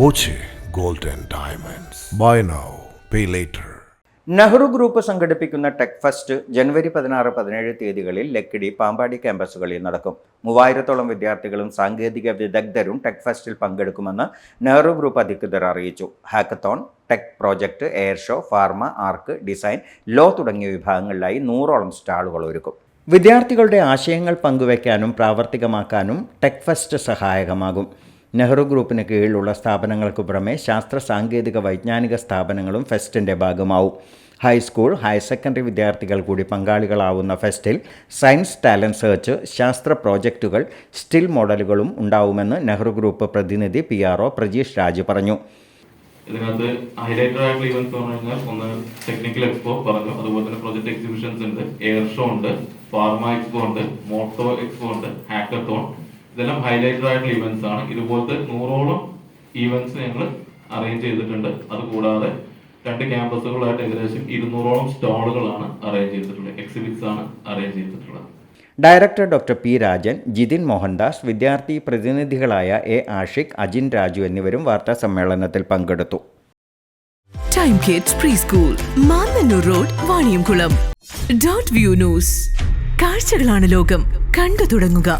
Boche gold and diamonds buy now pay later Nehru group സംഘടിപ്പിക്കുന്ന tech fest ജനുവരി പതിനാറ് പതിനേഴ് തീയതികളിൽ ലക്കിടി പാമ്പാടി ക്യാമ്പസുകളിൽ നടക്കും. മൂവായിരത്തോളം വിദ്യാർത്ഥികളും സാങ്കേതിക വിദഗ്ധരും ടെക് ഫെസ്റ്റിൽ പങ്കെടുക്കുമെന്ന് നെഹ്റു ഗ്രൂപ്പ് അധികൃതർ അറിയിച്ചു. Hackathon tech project air show pharma arch design law തുടങ്ങിയ വിഭാഗങ്ങളിലായി നൂറോളം സ്റ്റാളുകൾ ഒരുക്കും. വിദ്യാർത്ഥികളുടെ ആശയങ്ങൾ പങ്കുവയ്ക്കാനും പ്രാവർത്തികമാക്കാനും ടെക് ഫെസ്റ്റ് സഹായകമാകും. നെഹ്റു ഗ്രൂപ്പിന് കീഴിലുള്ള സ്ഥാപനങ്ങൾക്ക് പുറമെ ശാസ്ത്ര സാങ്കേതിക വൈജ്ഞാനിക സ്ഥാപനങ്ങളും ഫെസ്റ്റിന്റെ ഭാഗമാവും. ഹൈസ്കൂൾ ഹയർ സെക്കൻഡറി വിദ്യാർത്ഥികൾ കൂടി പങ്കാളികളാവുന്ന ഫെസ്റ്റിൽ സയൻസ് ടാലന്റ് സെർച്ച് ശാസ്ത്ര പ്രോജക്റ്റുകൾ സ്റ്റിൽ മോഡലുകളും ഉണ്ടാവുമെന്ന് നെഹ്റു ഗ്രൂപ്പ് പ്രതിനിധി P R O Prajeesh Raj പറഞ്ഞു. ഇതിനകത്ത് ഹൈലൈറ്റഡ് ആയിട്ടുള്ള ഇവന്റ്സ് എന്ന് കഴിഞ്ഞാൽ ഒന്ന് ടെക്നിക്കൽ എക്സ്പോ പറഞ്ഞു. അതുപോലെ തന്നെ പ്രൊജക്ട് എക്സിബിഷൻസ് ഉണ്ട്. എയർ ഷോ ഉണ്ട്. ഫാർമ എക്സ്പോ ഉണ്ട്. മോട്ടോ എക്സ്പോ ഉണ്ട്. ഹാക്കത്തോൺ ഇതെല്ലാം ഹൈലൈറ്റഡ് ആയിട്ടുള്ള ഇവന്റ്സ് ആണ്. ഇതുപോലത്തെ നൂറോളം ഇവന്റ്സ് ഞങ്ങൾ അറേഞ്ച് ചെയ്തിട്ടുണ്ട്. അതുകൂടാതെ രണ്ട് ക്യാമ്പസുകളായിട്ട് ഏകദേശം ഇരുന്നൂറോളം സ്റ്റാളുകളാണ് അറേഞ്ച് ചെയ്തിട്ടുള്ളത്. എക്സിബിറ്റ്സ് ആണ് അറേഞ്ച് ചെയ്തിട്ടുള്ളത്. Director doctor P Rajan Jithin Mohandas വിദ്യാർത്ഥി പ്രതിനിധികളായ എ ആഷിഖ് അജിൻ രാജു എന്നിവരും വാർത്താ സമ്മേളനത്തിൽ പങ്കെടുത്തു. Time kids pre school Mannanur road Vaniyamkulam dot view news കാഴ്ചകളാണ് ലോകം. കണ്ടു തുടങ്ങുക.